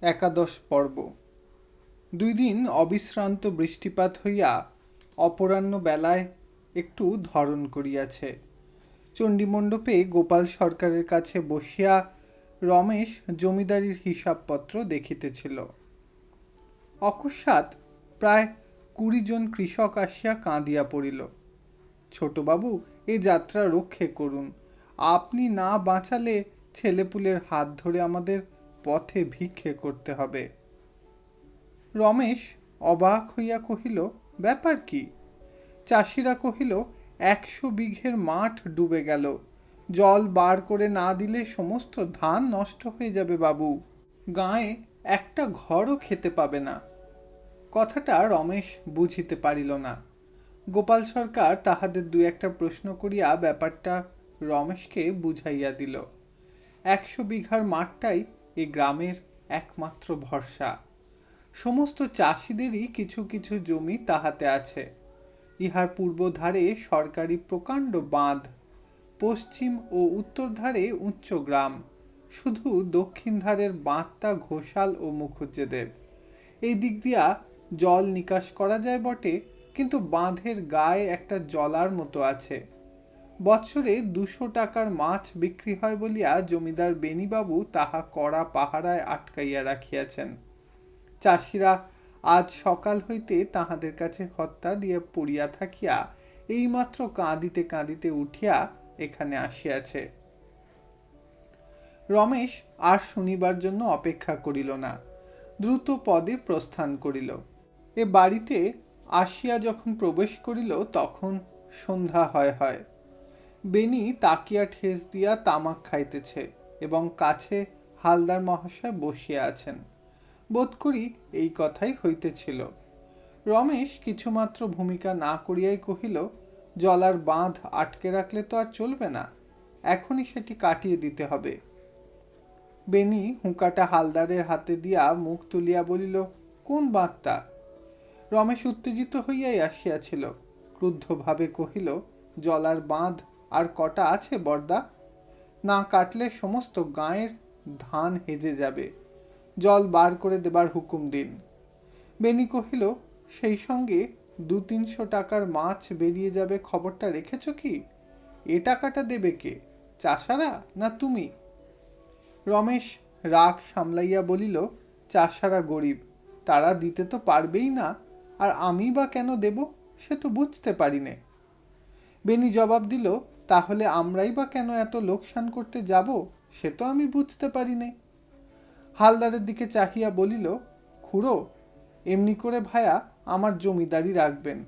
একাদশ পর্ব। দুই দিন অবিশ্রান্ত বৃষ্টিপাত হইয়া অপরাহ্ন বেলায় একটু ধরণ করিয়াছে। চণ্ডীমণ্ডপে গোপাল সরকারের কাছে বসিয়া রমেশ জমিদারির হিসাবপত্র দেখিতেছিল। অকস্মাৎ প্রায় কুড়ি জন কৃষক আসিয়া কাঁদিয়া পড়িল। ছোটবাবু, এ যাত্রা রক্ষে করুন। আপনি না বাঁচালে ছেলেপুলের হাত ধরে আমাদের পথে ভিক্ষে করতে হবে। রমেশ অবাক হইয়া কহিল, ব্যাপার কি? চাষিরা কহিল, একশো বিঘের মাঠ ডুবে গেল। জল বার করে না দিলে সমস্ত ধান নষ্ট হয়ে যাবে বাবু। গায়ে একটা ঘরও খেতে পাবে না। কথাটা রমেশ বুঝিতে পারিল না। গোপাল সরকার তাহাদের দু একটা প্রশ্ন করিয়া ব্যাপারটা রমেশকে বুঝাইয়া দিল। একশো বিঘার মাঠটাই এ গ্রামের একমাত্র ভরসা। সমস্ত চাষিদেরই কিছু কিছু জমি তাহাতে আছে। ইহার পূর্ব ধারে সরকারি প্রকাণ্ড বাঁধ, পশ্চিম ও উত্তর ধারে উচ্চ গ্রাম, শুধু দক্ষিণ ধারের বাঁধটা ঘোষাল ও মুখুজ্জেদের এই দিক দিয়া জল নিকাশ করা যায় বটে, কিন্তু বাঁধের গায়ে একটা জলার মতো আছে। বৎসরে দুশো টাকার মাছ বিক্রি হয় বলিয়া জমিদার বেনিবাবু তাহা কড়া পাহারায় আটকাইয়া রাখিয়াছেন। চাষিরা আজ সকাল হইতে তাহাদের কাছে হত্যা দিয়ে পড়িয়া থাকিয়া এইমাত্র কাঁদিতে কাঁদিতে উঠিয়া এখানে আসিয়াছে। রমেশ আর শুনিবার জন্য অপেক্ষা করিল না, দ্রুত পদে প্রস্থান করিল। এ বাড়িতে আসিয়া যখন প্রবেশ করিল, তখন সন্ধ্যা হয় হয়। বেনি তাকিয়া ঠেস দিয়া তামাক খাইতেছে এবং কাছে হালদার মহাশয় বসিয়া আছেন। বোধ করি এই কথাই হইতেছিল। রমেশ কিছুমাত্র ভূমিকা না করিয়াই কহিল, জলার বাঁধ আটকে রাখলে তো আর চলবে না, এখনই সেটি কাটিয়ে দিতে হবে। বেনি হুঁকাটা হালদারের হাতে দিয়া মুখ তুলিয়া বলিল, কোন বাঁধটা? রমেশ উত্তেজিত হইয়াই আসিয়াছিল। ক্রুদ্ধভাবে কহিল, জলার বাঁধ আর কটা আছে বর্দা? না কাটলে সমস্ত গাঁয়ের ধান হেজে যাবে। জল বার করে দেবার হুকুম দিন। বেনি কহিল, সেই সঙ্গে দু তিনশো টাকার মাছ বেরিয়ে যাবে খবরটা রেখেছ কি? এ টাকাটা দেবে কে? চাষারা না তুমি? রমেশ রাগ সামলাইয়া বলিল, চাষারা গরিব, তারা দিতে তো পারবেই না, আর আমি বা কেন দেব সে তো বুঝতে পারি নে বেনি জবাব দিল তাহলে আমরাই বা কেন এত লোকসান করতে যাব, সে তো আমি বুঝতে পারি নে হালদারের দিকে চাহিয়া বলিল, খুড়ো, এমনি করে ভায়া আমার জমিদারি রাখবেন।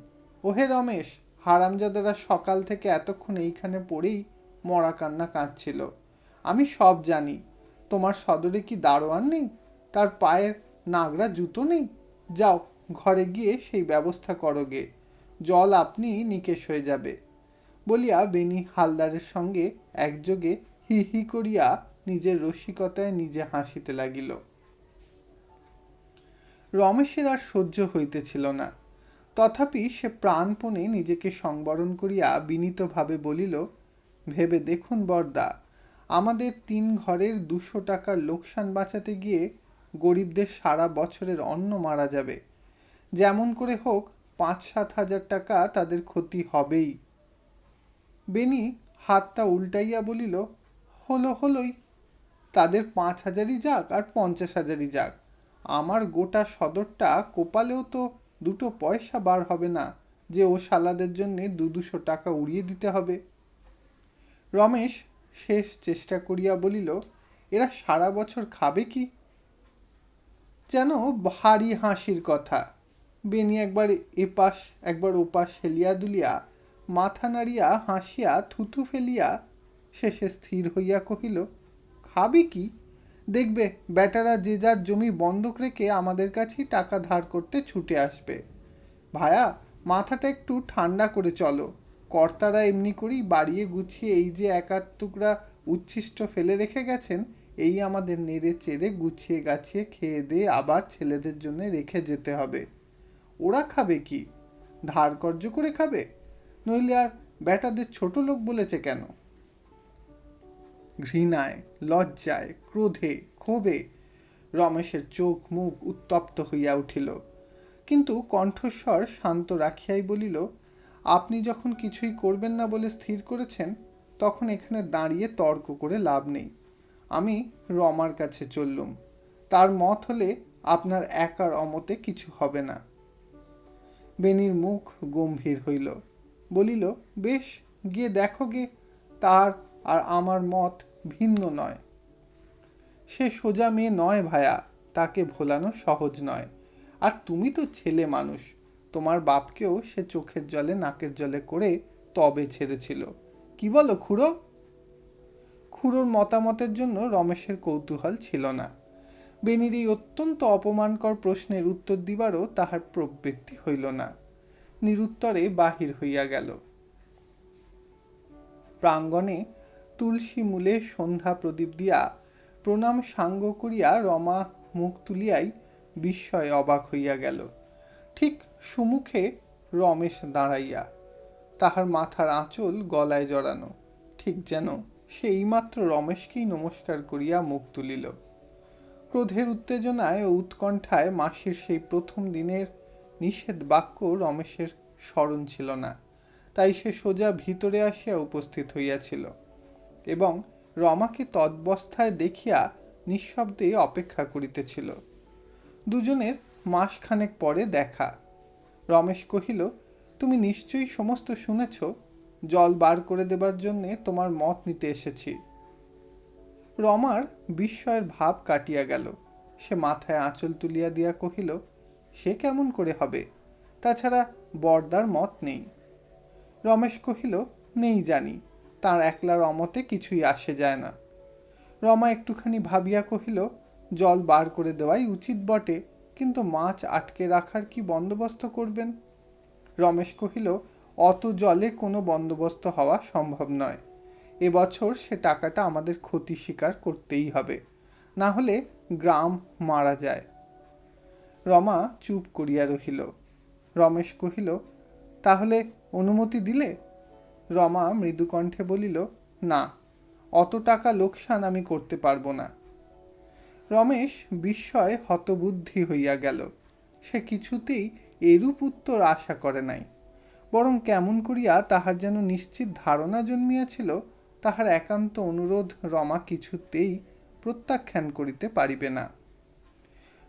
ওহে রমেশ, হারামজাদারা সকাল থেকে এতক্ষণ এইখানে পড়েই মরা কান্না কাঁদছিল। আমি সব জানি, তোমার সদরে কি দারোয়ান নেই? তার পায়ের নাগরা জুতো নেই? যাও, ঘরে গিয়ে সেই ব্যবস্থা করোগে জল আপনি নিকেশ হয়ে যাবে। বলিয়া বেনি হালদারের সঙ্গে একযোগে হি হি করিয়া নিজের রসিকতায় নিজে হাসিতে লাগিল। রমেশের আর সহ্য হইতেছিল না। তথাপি সে প্রাণপণে নিজেকে সংবরণ করিয়া বিনীতভাবে বলিল, ভেবে দেখুন বর্দা, আমাদের তিন ঘরের দুশো টাকার লোকসান বাঁচাতে গিয়ে গরিবদের সারা বছরের অন্ন মারা যাবে। যেমন করে হোক পাঁচ সাত হাজার টাকা তাদের ক্ষতি হবেই। বেনি হাতটা উল্টাইয়া বলিল, হলো, হলোই। তাদের পাঁচ হাজারই যাক আর পঞ্চাশ হাজারই যাক। আমার গোটা সদরটা কোপালেও তো দুটো পয়সা বার হবে না, যে ও শালাদের জন্যে দু দুশো টাকা উড়িয়ে দিতে হবে। রমেশ শেষ চেষ্টা করিয়া বলিল, এরা সারা বছর খাবে কি? যেন ভারী হাসির কথা। বেনি একবার এপাশ, একবার ওপাশ হেলিয়া দুলিয়া মাথা নাড়িয়া হাসিয়া থুথু ফেলিয়া শেষে স্থির হইয়া কহিল, খাবে কি? দেখবে, বেটারা যে যার জমি বন্ধক রেখে আমাদের কাছেই টাকা ধার করতে ছুটে আসবে। ভায়া, মাথাটা একটু ঠান্ডা করে চলো। কর্তারা এমনি করেই বাড়িয়ে গুছিয়ে এই যে এক আধ টুকরা উচ্ছিষ্ট ফেলে রেখে গেছেন, এই আমাদের নেড়ে চেড়ে গুছিয়ে গাছিয়ে খেয়ে দিয়ে আবার ছেলেদের জন্য রেখে যেতে হবে। ওরা খাবে কি? ধার কর্য করে খাবে? নইলে আর বেটাদের ছোট লোক বলেছে কেন? ঘৃণায়, লজ্জায়, ক্রোধে, ক্ষোভে রমেশের চোখ মুখ উত্তপ্ত হইয়া উঠিল। কিন্তু কণ্ঠস্বর শান্ত রাখিয়াই বলিল, আপনি যখন কিছুই করবেন না বলে স্থির করেছেন, তখন এখানে দাঁড়িয়ে তর্ক করে লাভ নেই। আমি রমার কাছে চললুম। তার মত হলে আপনার একার অমতে কিছু হবে না। বেনির মুখ গম্ভীর হইল। বলিল, বেশ, গিয়ে দেখো গে তার আর আমার মত ভিন্ন নয়। সে সোজা মেয়ে নয় ভায়া, তাকে ভোলানো সহজ নয়। আর তুমি তো ছেলে মানুষ, তোমার বাপকেও সে চোখের জলে, নাকের জলে করে তবে ছেড়েছিল। কি বলো খুড়ো? খুড়োর মতামতের জন্য রমেশের কৌতূহল ছিল না। বেনির এই অত্যন্ত অপমানকর প্রশ্নের উত্তর দিবারও তাহার প্রবৃত্তি হইল না। নিরুত্তরে বাহির হইয়া গেল। প্রাঙ্গণে তুলসী মূলে সন্ধ্যা প্রদীপ দিয়া প্রণাম সাঙ্গ করিয়া রমা মুখ তুলিয়াই বিস্ময়ে অবাক হইয়া গেল। ঠিক সুমুখে রমেশ দাঁড়াইয়া, তাহার মাথার আঁচল গলায় জড়ানো, ঠিক যেন সে এইমাত্র রমেশকেই নমস্কার করিয়া মুখ তুলিল। ক্রোধের উত্তেজনায় ও উৎকণ্ঠায় মাসির সেই প্রথম দিনের নিষেধ বাক্য রমেশের স্মরণ ছিল না। তাই সে সোজা ভিতরে আসিয়া উপস্থিত হইয়াছিল এবং রমাকে তদ্বস্থায় দেখিয়া নিঃশব্দে অপেক্ষা করিতেছিল। দুজনের মাসখানেক পরে দেখা। রমেশ কহিল, তুমি নিশ্চয়ই সমস্ত শুনেছ, জল বার করে দেবার জন্যে তোমার মত নিতে এসেছি। রমার বিস্ময়ের ভাব কাটিয়া গেল। সে মাথায় আঁচল তুলিয়া দিয়া কহিল সে কেমন করে হবে? তাছাড়া বর্দার মত নেই। রমেশ কহিল, নেই জানি, তার একলার অমতে কিছুই আসে যায় না। রমা একটুখানি ভাবিয়া কহিল, জল বার করে দেওয়াই উচিত বটে, কিন্তু মাছ আটকে রাখার কি বন্দোবস্ত করবেন? রমেশ কহিল, অত জলে কোনো বন্দোবস্ত হওয়া সম্ভব নয়। এবছর সে টাকাটা আমাদের ক্ষতি স্বীকার করতেই হবে। না হলে গ্রাম মারা যায়। রমা চুপ করিয়া রহিল। রমেশ কহিল, তাহলে অনুমতি দিলে? রমা মৃদুকণ্ঠে বলিল, না, অত টাকা লোকসান আমি করতে পারব না। রমেশ বিস্ময় হতবুদ্ধি হইয়া গেল। সে কিছুতেই এরূপ উত্তর আশা করে নাই। বরং কেমন করিয়া তাহার যেন নিশ্চিত ধারণা জন্মিয়াছিল, তাহার একান্ত অনুরোধ রমা কিছুতেই প্রত্যাখ্যান করিতে পারিবে না।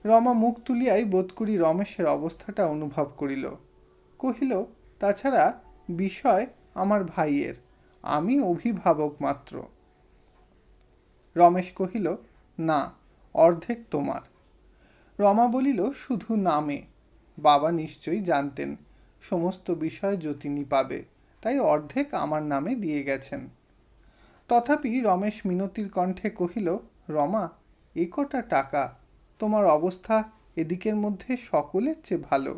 রমা মুখ তুলিয়াই বোধ করি রমেশের অবস্থাটা অনুভব করিল। কহিল, তাছাড়া বিষয় আমার ভাইয়ের, আমি অভিভাবক মাত্র। রমেশ কহিল, না, অর্ধেক তোমার। রমা বলিল, শুধু নামে। বাবা নিশ্চয়ই জানতেন, সমস্ত বিষয় যতিনী পাবে, তাই অর্ধেক আমার নামে দিয়ে গেছেন। তথাপি রমেশ মিনতির কণ্ঠে কহিল, রমা, এ কটা টাকা? তোমার অবস্থা এদিকের মধ্যে সকলের চেয়ে ভালো।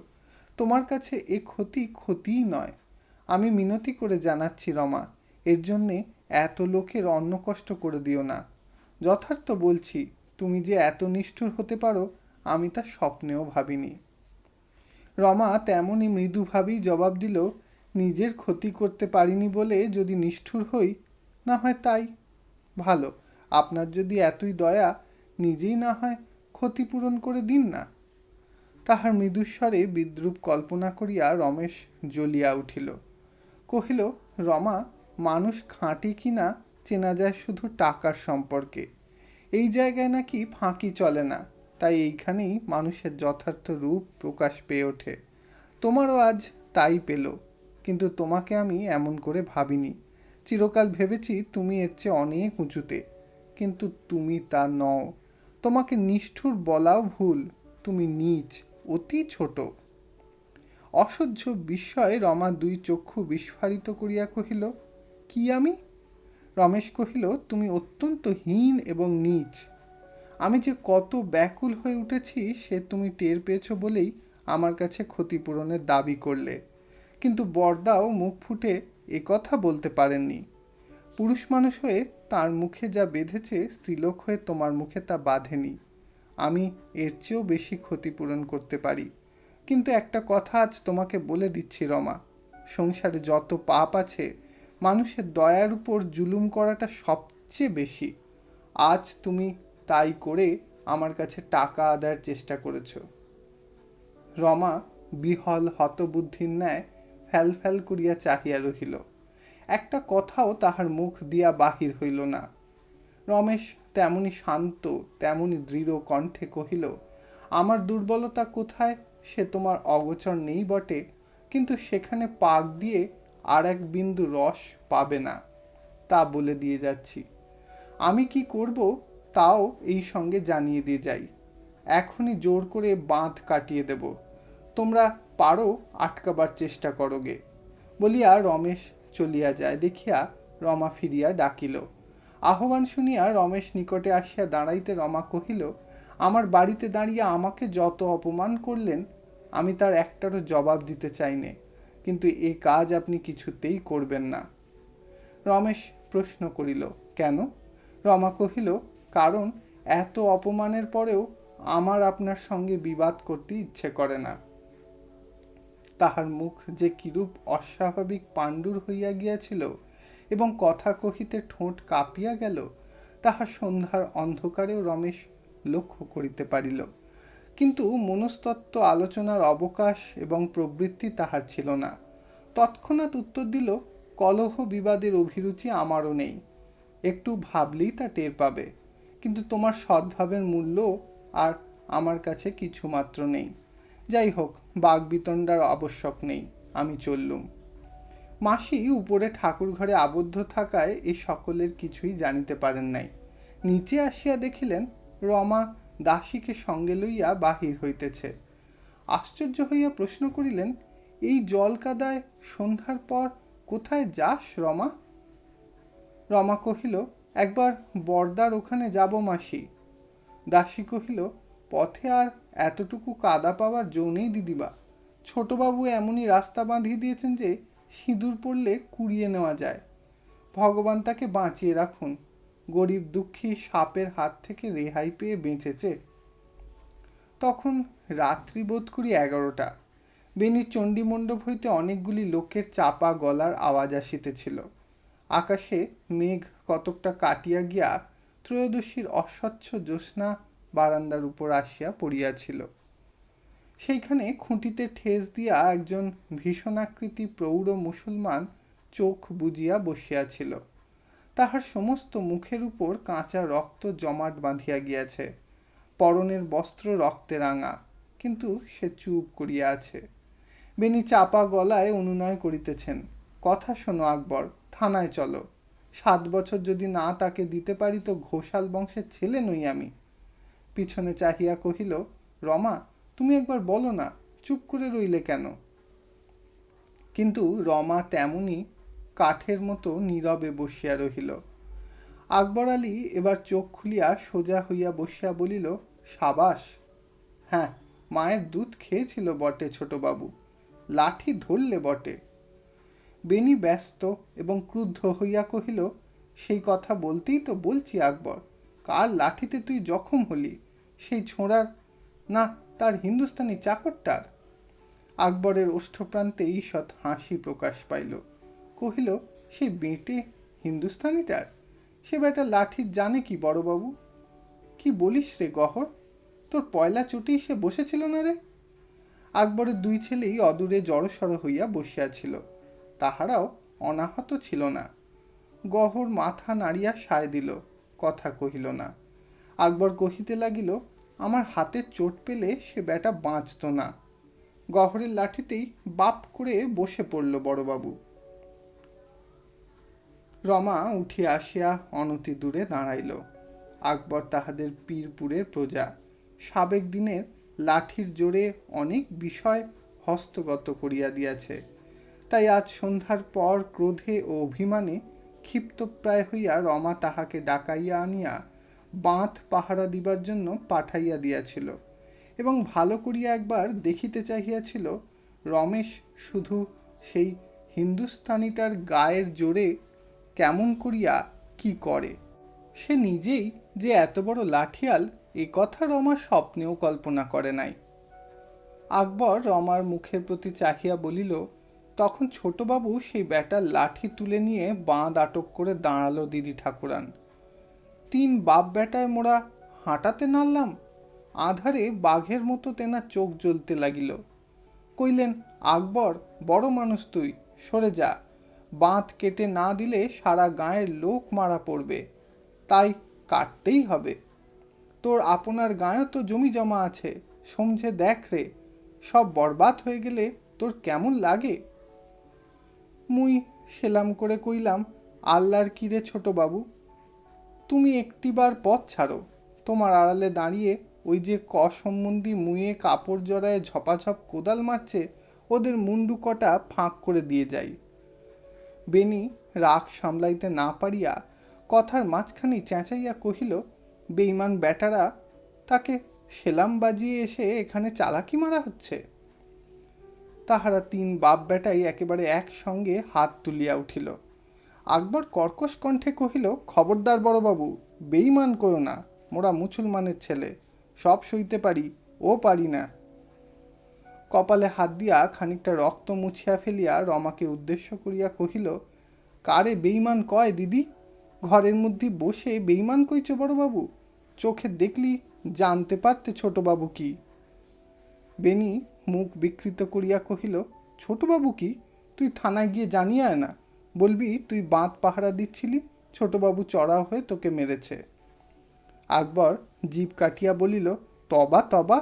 তোমার কাছে এ ক্ষতি ক্ষতিই নয়। আমি মিনতি করে জানাচ্ছি রমা, এর জন্যে এত লোকের অন্ন কষ্ট করে দিও না। যথার্থ বলছি, তুমি যে এত নিষ্ঠুর হতে পারো, আমি তা স্বপ্নেও ভাবিনি। রমা তেমনই মৃদুভাবেই জবাব দিল, নিজের ক্ষতি করতে পারিনি বলে যদি নিষ্ঠুর হই, না হয় তাই। ভালো, আপনার যদি এতই দয়া, নিজেই না হয় ক্ষতিপূরণ করে দিন না। তাহার মৃদুস্বরে বিদ্রুপ কল্পনা করিয়া রমেশ জ্বলিয়া উঠিল। কহিল, রমা, মানুষ খাঁটি কিনা চেনা যায় শুধু টাকার সম্পর্কে। এই জায়গায় নাকি ফাঁকি চলে না, তাই এইখানেই মানুষের যথার্থ রূপ প্রকাশ পেয়ে ওঠে। তোমারও আজ তাই পেল, কিন্তু তোমাকে আমি এমন করে ভাবিনি। চিরকাল ভেবেছি তুমি এর চেয়ে অনেক উঁচুতে, কিন্তু তুমি তা নও। তোমাকে নিষ্ঠুর বলাও ভুল, তুমি নিচ অতি ছোট। অসহ্য বিস্ময়ে রমা দুই চক্ষু বিস্ফারিত করিয়া কহিল, কি আমি? রমেশ কহিল, তুমি অত্যন্ত হীন এবং নীচ আমি যে কত ব্যাকুল হয়ে উঠেছি, সে তুমি টের পেয়েছ বলেই আমার কাছে ক্ষতিপূরণের দাবি করলে। কিন্তু বরদাও মুখ ফুটে কথা বলতে পারেননি। পুরুষ মানুষ হয়ে তার মুখে যা বেঁধেছে, স্ত্রীলোক হয়ে তোমার মুখে তা বাঁধেনি। আমি এর চেয়েও বেশি ক্ষতিপূরণ করতে পারি। কিন্তু একটা কথা আজ তোমাকে বলে দিচ্ছি, রমা। সংসারে যত পাপ আছে, মানুষের দয়ার উপর জুলুম করাটা সবচেয়ে বেশি। আজ তুমি তাই করে আমার কাছে টাকা আদায়ের চেষ্টা করেছ। রমা বিহল হতবুদ্ধির ন্যায় ফ্যাল ফ্যাল করিয়া চাহিয়া রহিল। একটা কথাও তাহার মুখ দিয়া বাহির হইল না। রমেশ তেমনি শান্ত, তেমনি দৃঢ় কণ্ঠে কহিল, আমার দুর্বলতা কোথায়? সে তোমার অগোচর নেই বটে। কিন্তু সেখানে পাক দিয়ে আর এক বিন্দু রস পাবে না। তা বলে দিয়ে যাচ্ছি। আমি কি করব? তাও এই সঙ্গে জানিয়ে দিয়ে যাই। এখনই জোর করে বাঁধ কাটিয়ে দেব। তোমরা পারো আটকাবার চেষ্টা করোগে। বলিয়া রমেশ চলিয়া যায়, দেখিয়া রমা ফিরিয়া ডাকিল। আহ্বান শুনিয়া রমেশ নিকটে আসিয়া দাঁড়াইতে রমা কহিল, আমার বাড়িতে দাঁড়িয়ে আমাকে যত অপমান করলেন, আমি তার একটারও জবাব দিতে চাইনে কিন্তু এ কাজ আপনি কিছুতেই করবেন না। রমেশ প্রশ্ন করিল, কেন? রমা কহিল, কারণ এত অপমানের পরেও আমার আপনার সঙ্গে বিবাদ করতে ইচ্ছে করে না। তাহার মুখ যে কিরূপ অস্বাভাবিক পাণ্ডুর হইয়া গিয়াছিল এবং কথা কহিতে ঠোঁট কাঁপিয়া গেল, তাহা সন্ধ্যার অন্ধকারেও রমেশ লক্ষ্য করিতে পারিল। কিন্তু মনস্তত্ত্ব আলোচনার অবকাশ এবং প্রবৃত্তি তাহার ছিল না। তৎক্ষণাৎ উত্তর দিল, কলহ বিবাদের অভিরুচি আমারও নেই। একটু ভাবলেই তা টের পাবে। কিন্তু তোমার সদ্ভাবের মূল্য আর আমার কাছে কিছু মাত্র নেই। যাই হোক, বাঘ বিতণ্ডার আবশ্যক নেই, আমি চললুম। মাসি উপরে ঠাকুর ঘরে আবদ্ধ থাকায় এ সকলের কিছুই জানিতে পারেন নাই। নিচে আসিয়া দেখিলেন, রমা দাসীকে সঙ্গে লইয়া বাহির হইতেছে। আশ্চর্য হইয়া প্রশ্ন করিলেন, এই জল কাদায় সন্ধ্যার পর কোথায় যাস রমা? রমা কহিল, একবার বর্দার ওখানে যাব মাসি। দাসী কহিল পথে আর এতটুকু কাদা পাওয়ার জো নেই দিদিবা ছোটবাবু এমনই রাস্তা বাঁধিয়ে দিয়েছেন যে, সিঁদুর পড়লে কুড়িয়ে নেওয়া যায়। ভগবান তাকে বাঁচিয়ে রাখুন। গরিব দুঃখী সাপের হাত থেকে রেহাই পেয়ে বেঁচেছে। তখন রাত্রি বোধ করি এগারোটা। বেনির চণ্ডীমণ্ডপ হইতে অনেকগুলি লোকের চাপা গলার আওয়াজ আসিতেছিল। আকাশে মেঘ কতকটা কাটিয়া গিয়া ত্রয়োদশীর অস্বচ্ছ জ্যোৎস্না বারান্দার উপর আসিয়া পড়িয়াছিল। সেইখানে খুঁটিতে ঠেস দিয়া একজন ভীষণাকৃতি প্রৌঢ় মুসলমান চোখ বুজিয়া বসিয়াছিল। তাহার সমস্ত মুখের উপর কাঁচা রক্ত জমাট বাঁধিয়া গিয়াছে। পরনের বস্ত্র রক্তে রাঙা, কিন্তু সে চুপ করিয়া আছে। বেনি চাপা গলায় অনুনয় করিতেছেন, কথা শোনো আকবর, থানায় চলো। সাত বছর যদি না তাকে দিতে পারি তো ঘোষাল বংশের ছেলে নই আমি। পিছনে চাহিয়া কহিল, রমা, তুমি একবার বলো না, চুপ করে রইলে কেন? কিন্তু রমা তেমনি কাঠের মতো নীরবে বসিয়া রহিল। আকবর আলী এবার চোখ খুলিয়া সোজা হইয়া বসিয়া বলিল, সাবাস হ্যাঁ মায়ের দুধ খেয়েছিল বটে ছোটবাবু, লাঠি ধরলে বটে। বেনি ব্যস্ত এবং ক্রুদ্ধ হইয়া কহিল, সেই কথা বলতেই তো বলছি আকবর, কার লাঠিতে তুই জখম হলি? সেই ছোঁড়ার? না, তার হিন্দুস্তানি চাকরটার। আকবরের ওষ্ঠপ্রান্তে ঈষৎ হাসি প্রকাশ পাইল। কহিল, সেই বেঁটে হিন্দুস্তানিটার? সে বেটা লাঠির জানে কি বড়বাবু? কি বলিস রে গহর? তোর পয়লা চুটি সে বসেছিল না রে? আকবরের দুই ছেলেই অদূরে জড়সড় হইয়া বসিয়াছিল। তাহারাও অনাহত ছিল না। গহর মাথা নাড়িয়া সায় দিল, কথা কহিল না। আকবর কহিতে লাগিল আমার হাতে চোট পেলে সে ব্যাটা বাঁচত না। গহরের লাঠিতেই বাপ করে বসে পড়ল বড়বাবু। রমা উঠিয়া আসিয়া অনতি দূরে দাঁড়াইল। আকবর তাহাদের পীরপুরের প্রজা। সাবেক দিনের লাঠির জোরে অনেক বিষয় হস্তগত করিয়া দিয়াছে। তাই আজ সন্ধ্যার পর ক্রোধে ও অভিমানে ক্ষিপ্তপ্রায় হইয়া রমা তাহাকে ডাকাইয়া আনিয়া বাঁধ পাহারা দিবার জন্য পাঠাইয়া দিয়াছিল এবং ভালো করিয়া একবার দেখিতে চাহিয়াছিল, রমেশ শুধু সেই হিন্দুস্তানিটার গায়ের জোরে কেমন করিয়া কি করে? সে নিজেই যে এত বড় লাঠিয়াল, এ কথা রমা স্বপ্নেও কল্পনা করে নাই। আকবর রমার মুখের প্রতি চাহিয়া বলিল, তখন ছোটবাবু সেই ব্যাটার লাঠি তুলে নিয়ে বাঁধ আটক করে দাঁড়াল দিদি ঠাকুরান। তিন বাপ বেটায় মোরা হাঁটাতে নাড়লাম আধারে বাঘের মতো তেনা চোখ জ্বলতে লাগিল। কইলেন, আকবর, বড় মানুষ তুই, সরে যা। বাঁধ কেটে না দিলে সারা গায়ের লোক মারা পড়বে। তাই কাটতেই হবে। তোর আপনার গায়েও তো জমি জমা আছে, সমঝে দেখ রে, সব বরবাদ হয়ে গেলে তোর কেমন লাগে? মুই সেলাম করে কইলাম, আল্লাহর কিরে ছোট বাবু তুমি একটিবার পথ ছাড়ো। তোমার আড়ালে দাঁড়িয়ে ওই যে ক সম্বন্ধী মুয়ে কাপড় জড়ায় ঝপাঝপ কোদাল মারছে, ওদের মুন্ডু কটা ফাঁক করে দিয়ে যাই। বেনি রাগ সামলাইতে না পারিয়া কথার মাঝখানি চেঁচাইয়া কহিল বেইমান ব্যাটারা, তাকে সেলাম বাজিয়ে এসে এখানে চালাকি মারা হচ্ছে? তাহারা তিন বাপ বেটাই একেবারে একসঙ্গে হাত তুলিয়া উঠিল। আকবর কর্কশ কণ্ঠে কহিল, খবরদার বড়বাবু বেইমান কয়ো না, মোরা মুসলমানের ছেলে, সব সইতে পারি, ও পারি না কপালে হাত দিয়া খানিকটা রক্ত মুছিয়া ফেলিয়া রমাকে উদ্দেশ্য করিয়া কহিল, কারে বেইমান কয় দিদি? ঘরের মধ্যে বসে বেইমান কইছ বড়বাবু? চোখে দেখলি জানতে পারতে ছোটবাবু কি বেনি মুখ বিকৃত করিয়া কহিল, ছোটবাবু কি? তুই থানায় গিয়ে জানিয়ে না। বলবি, তুই বাঁধ পাহারা দিচ্ছিলি, ছোটবাবু চড়াও হয়ে তোকে মেরেছে। আকবর জিভ কাটিয়া বলিল, তবা তবা,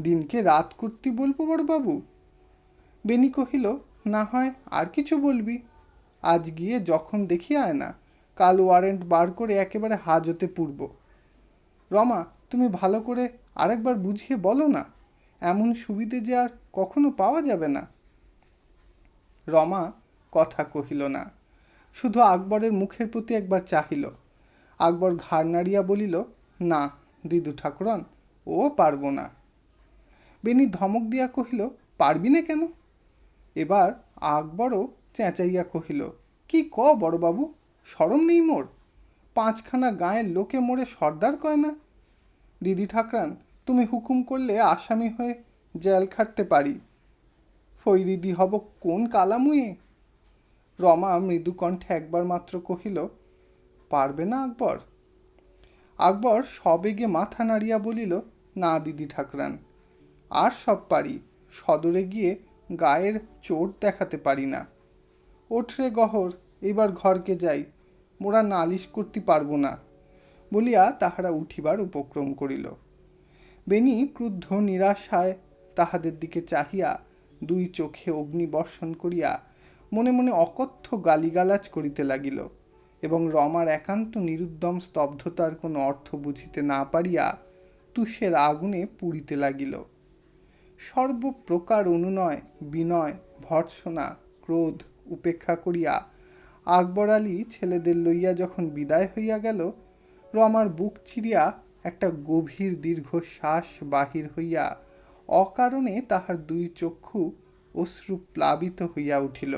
দিনকে রাত করতে বলব বড়বাবু? বেনি কহিল, না হয়, আর কিছু বলবি। আজ গিয়ে যখন দেখি আয় না, কাল ওয়ারেন্ট বার করে একেবারে হাজতে পূর্ব। রমা, তুমি ভালো করে আরেকবার বুঝিয়ে বলো না, এমন সুবিধে যে আর কখনো পাওয়া যাবে না? রমা কথা কহিল না। শুধু আকবরের মুখের প্রতি একবার চাহিল। আকবর ঘাড় নাড়িয়া বলিল, না, দিদু ঠাকুরন, ও পারব না। বেনি ধমক দিয়া কহিল, পারবি না কেন? এবার আকবরও চেঁচাইয়া কহিল, কি ক বড়বাবু সরম নেই মোর। পাঁচখানা গায়ের লোকে মোরে সর্দার কয় না? দিদি ঠাকরান, তুমি হুকুম করলে আসামি হয়ে জেল খাটতে পারি। ফৈরিদি হব কোন কালামুয়ে? রমা মৃদুকণ্ঠে একবার মাত্র কহিল, পারবে না আকবর? আকবর সবেগে মাথা নাড়িয়া বলিল, না দিদি ঠাকরান, আর সব পারি, সদরে গিয়ে গায়ের চোট দেখাতে পারি না। ওঠরে গহর, এবার ঘরকে যাই, মোরা নালিশ করতে পারব না, বলিয়া তাহারা উঠিবার উপক্রম করিল। বেনি ক্রুদ্ধ নিরাশায় তাহাদের দিকে চাহিয়া দুই চোখে অগ্নিবর্ষণ করিয়া মনে মনে অকথ্য গালিগালাজ করিতে লাগিল এবং রমার একান্ত নিরুদ্যম স্তব্ধতার কোনো অর্থ বুঝিতে না পারিয়া তুষের আগুনে পুড়িতে লাগিল। সর্বপ্রকার অনুনয়, বিনয়, ভর্ৎসনা, ক্রোধ উপেক্ষা করিয়া আকবর আলী ছেলেদের লইয়া যখন বিদায় হইয়া গেল, রমার বুক চিরিয়া একটা গভীর দীর্ঘশ্বাস বাহির হইয়া অকারণে তাহার দুই চক্ষু অশ্রু প্লাবিত হইয়া উঠিল।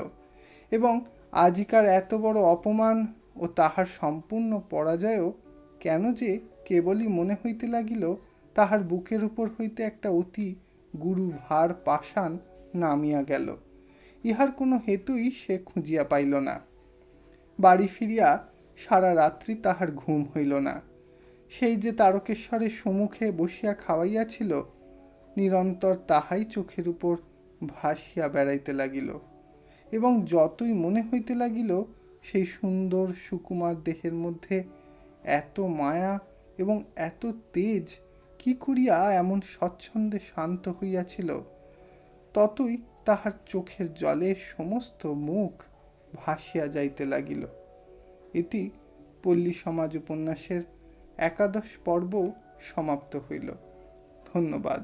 এবং আজিকার এত বড় অপমান ও তাহার সম্পূর্ণ পরাজয়ও কেন যে কেবলই মনে হইতে লাগিল, তাহার বুকের উপর হইতে একটা অতি গুরু ভার পাষাণ নামিয়া গেল। ইহার কোনো হেতুই সে খুঁজিয়া পাইল না। বাড়ি ফিরিয়া সারা রাত্রি তাহার ঘুম হইল না। সেই যে তারকেশ্বরের সম্মুখে বসিয়া খাওয়াইয়াছিল, নিরন্তর তাহাই চোখের উপর ভাসিয়া বেড়াইতে লাগিল। এবং যতই মনে হইতে লাগিল, সেই সুন্দর সুকুমার দেহের মধ্যে এত মায়া এবং এত তেজ, কি করিয়া এমন স্বচ্ছন্দে শান্ত হইয়াছিল? ততই তাহার চোখের জলে সমস্ত মুখ ভাসিয়া যাইতে লাগিল। এটি পল্লী সমাজ উপন্যাসের একাদশ পর্ব সমাপ্ত হইল। ধন্যবাদ।